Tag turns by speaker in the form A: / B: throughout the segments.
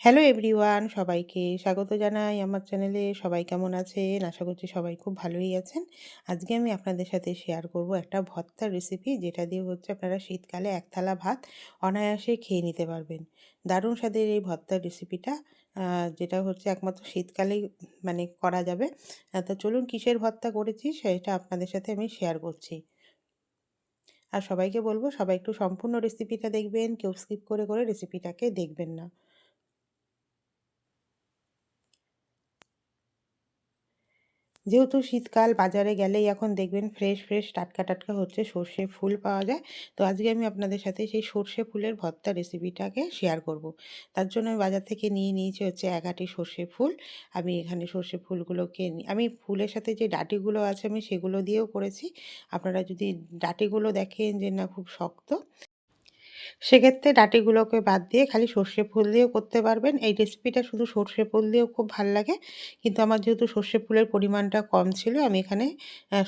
A: Hello everyone সবাইকে স্বাগত জানাই আমার চ্যানেলে সবাই কেমন আছেন? আশা করছি সবাই খুব ভালোই আছেন। আজকে আমি আপনাদের সাথে শেয়ার করব একটা ভর্তার রেসিপি যেটা দিয়ে হচ্ছে আপনারা শীতকালে এক থালা ভাত অনায়াসে খেয়ে নিতে পারবেন। দারুণ স্বাদের এই ভর্তার রেসিপিটা যেটা হচ্ছে একমাত্র শীতকালেই মানে করা যাবে। তো চলুন কিসের ভর্তা করেছি সেটা আপনাদের সাথে আমি শেয়ার করছি। আর সবাইকে বলব, সবাই একটু সম্পূর্ণ রেসিপিটা দেখবেন। কেউ স্কিপ করে করে রেসিপিটাকে দেখবেন না। যেহেতু শীতকাল বাজারে গেলেই এখন দেখবেন ফ্রেশ ফ্রেশ টাটকা টাটকা হচ্ছে সর্ষে ফুল পাওয়া যায়। তো আজকে আমি আপনাদের সাথে সেই সর্ষে ফুলের ভর্তা রেসিপিটাকে শেয়ার করব। তার জন্য আমি বাজার থেকে নিয়ে নিয়েছি হচ্ছে এগাটি সর্ষে ফুল। আমি এখানে সর্ষে ফুলগুলোকে আমি ফুলের সাথে যে ডাটিগুলো আছে আমি সেগুলো দিয়েও করেছি। আপনারা যদি ডাটিগুলো দেখেন যে না খুব শক্ত সেক্ষেত্রে ডাটিগুলোকে বাদ দিয়ে খালি সর্ষে ফুল দিয়েও করতে পারবেন। এই রেসিপিটা শুধু সর্ষে ফুল দিয়েও খুব ভালো লাগে। কিন্তু আমার যেহেতু সর্ষে ফুলের পরিমাণটা কম ছিল, আমি এখানে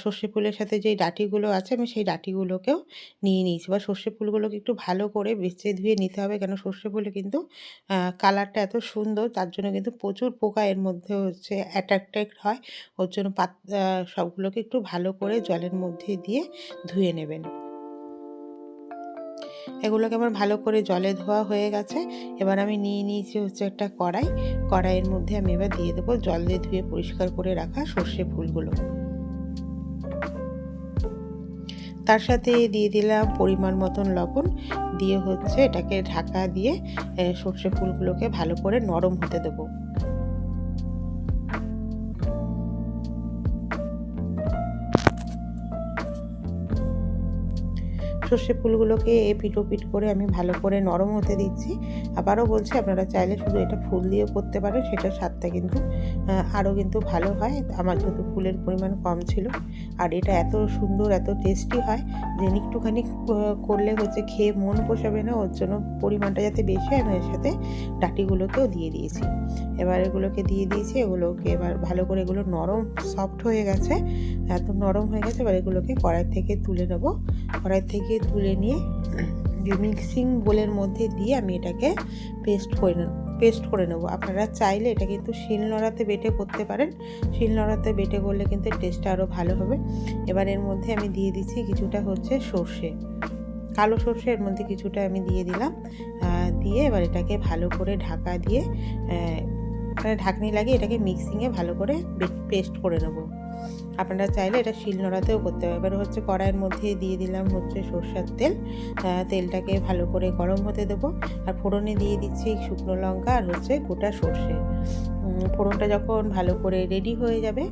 A: সর্ষে ফুলের সাথে যেই ডাটিগুলো আছে, আমি সেই ডাটিগুলোকেও নিয়ে নিয়েছি। বা সর্ষে ফুলগুলোকে একটু ভালো করে বেছে ধুয়ে নিতে হবে, কেন সর্ষে ফুলে কিন্তু কালারটা এত সুন্দর, তার জন্য কিন্তু প্রচুর পোকা এর মধ্যে হচ্ছে অ্যাট্রাক্টেড হয়। ওর জন্য পাত সবগুলোকে একটু ভালো করে জলের মধ্যে দিয়ে ধুয়ে নেবেন। এগুলোকে আমার ভালো করে জলে ধোয়া হয়ে গেছে। এবার আমি নিয়ে নিয়েছি হচ্ছে একটা কড়াই। কড়াইয়ের মধ্যে আমি এবার দিয়ে দেবো জল দিয়ে ধুয়ে পরিষ্কার করে রাখা সর্ষে ফুলগুলো। তার সাথে দিয়ে দিলাম পরিমাণ মতন লবণ। দিয়ে হচ্ছে এটাকে ঢাকা দিয়ে সর্ষে ফুলগুলোকে ভালো করে নরম হতে দেবো। সর্ষে ফুলগুলোকে এ পিটো পিট করে আমি ভালো করে নরম হতে দিচ্ছি। আবারও বলছি, আপনারা চাইলে শুধু এটা ফুল দিয়েও করতে পারেন, সেটার স্বাদটা কিন্তু আরও কিন্তু ভালো হয়। আমার যেহেতু ফুলের পরিমাণ কম ছিল, আর এটা এত সুন্দর, এত টেস্টি হয় যে একটুখানি করলে হচ্ছে খেয়ে মন পোষাবে না, ওর জন্য পরিমাণটা যাতে বেশি হয় এর সাথে ডাটিগুলোকেও দিয়ে দিয়েছি। এবার এগুলোকে দিয়ে দিয়েছি, এগুলোকে এবার ভালো করে এগুলো নরম, সফট হয়ে গেছে, এত নরম হয়ে গেছে, এবার এগুলোকে কড়াই থেকে তুলে নেব। কড়াই থেকে তুলে নিয়ে মিক্সিং বোলের মধ্যে দিয়ে আমি এটাকে পেস্ট করে পেস্ট করে নেব। আপনারা চাইলে এটা কিন্তু শিল নড়াতে বেটে করতে পারেন। শিল নড়াতে বেটে করলে কিন্তু টেস্টটা আরও ভালো হবে। এবার এর মধ্যে আমি দিয়ে দিচ্ছি কিছুটা হচ্ছে সর্ষে। কালো সর্ষে এর মধ্যে কিছুটা আমি দিয়ে দিলাম। দিয়ে এবার এটাকে ভালো করে ঢাকা দিয়ে ঢাকনি লাগিয়ে এটাকে মিক্সিংয়ে ভালো করে পেস্ট করে নেব। আপনারা চাইলে এটা শিল নোড়াতেও করতে হবে এবার হচ্ছে কড়াইয়ের মধ্যে দিয়ে দিলাম হচ্ছে সর্ষার তেল। তেলটাকে ভালো করে গরম হতে দেবো। আর ফোড়নে দিয়ে দিচ্ছি শুকনো লঙ্কা আর হচ্ছে গোটা সর্ষে। ফোড়নটা যখন ভালো করে রেডি হয়ে যাবে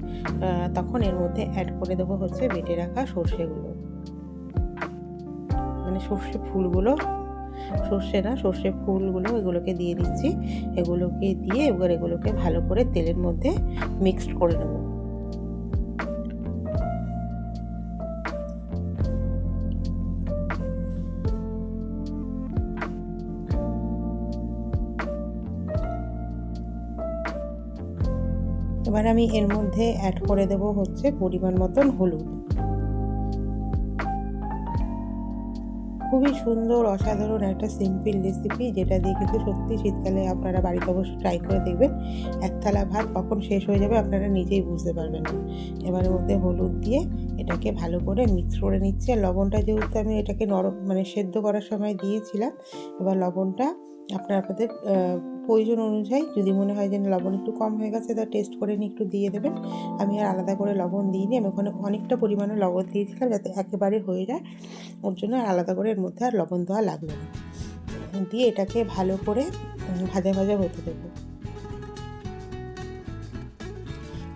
A: তখন এর মধ্যে অ্যাড করে দেবো হচ্ছে বেটে রাখা সর্ষেগুলো। মানে সর্ষে ফুলগুলো সর্ষে না সর্ষে ফুলগুলো এগুলোকে দিয়ে দিচ্ছি। এগুলোকে দিয়ে এবার এগুলোকে ভালো করে তেলের মধ্যে মিক্সড করে নেব। এবার আমি এর মধ্যে অ্যাড করে দেব হচ্ছে পরিমাণ মতন হলুদ। খুবই সুন্দর, অসাধারণ একটা সিম্পল রেসিপি যেটা দিয়ে কিন্তু সত্যি শীতকালে আপনারা বাড়িতে অবশ্যই ট্রাই করে দেখবেন। এক থালা ভাত কখন শেষ হয়ে যাবে আপনারা নিজেই বুঝতে পারবেন ওতে মধ্যে হলুদ দিয়ে এটাকে ভালো করে মিক্স করে নিচ্ছি। আর লবণটা যেহেতু আমি এটাকে নরম মানে সেদ্ধ করার সময় দিয়েছিলাম, এবার লবণটা আপনার আপনাদের প্রয়োজন অনুযায়ী, যদি মনে হয় যে লবণ একটু কম হয়ে গেছে, তা টেস্ট করে নিয়ে একটু দিয়ে দেবেন। আমি আর আলাদা করে লবণ দিইনি, আমি ওখানে অনেকটা পরিমাণে লবণ দিয়েছিলাম যাতে একেবারে হয়ে যায়। ওর জন্য আলাদা করে এর মধ্যে আর লবণ দেওয়া লাগবে না। দিয়ে এটাকে ভালো করে ভাজা ভাজা হতে দেবো।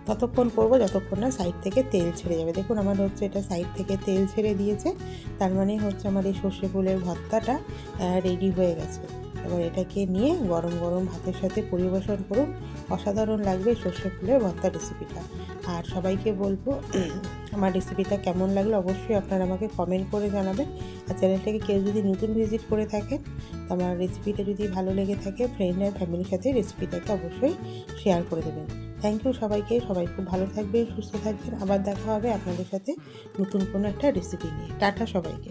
A: ততক্ষণ করব, যতক্ষণ না সাইড থেকে তেল ছেড়ে যাবে। দেখুন, আমার হচ্ছে এটা সাইড থেকে তেল ছেড়ে দিয়েছে। তার মানে হচ্ছে আমার এই সর্ষে ফুলের ভর্তাটা রেডি হয়ে গেছে। এবার এটাকে নিয়ে গরম গরম ভাতের সাথে পরিবেশন করুন। অসাধারণ লাগবে সর্ষে ফুলের ভর্তা রেসিপিটা আর সবাইকে বলব, আমার রেসিপিটা কেমন লাগল অবশ্যই আপনারা আমাকে কমেন্ট করে জানাবেন। আর চ্যানেলটাকে কেউ যদি নতুন ভিজিট করে থাকেন তো আমার রেসিপিটা যদি ভালো লেগে থাকে ফ্রেন্ড আর ফ্যামিলির সাথে রেসিপিটাকে অবশ্যই শেয়ার করে দেবেন। থ্যাংক ইউ সবাইকে। সবাই খুব ভালো থাকবেন, সুস্থ থাকবেন। আবার দেখা হবে আপনাদের সাথে নতুন কোনো একটা রেসিপি নিয়ে। টাটা সবাইকে।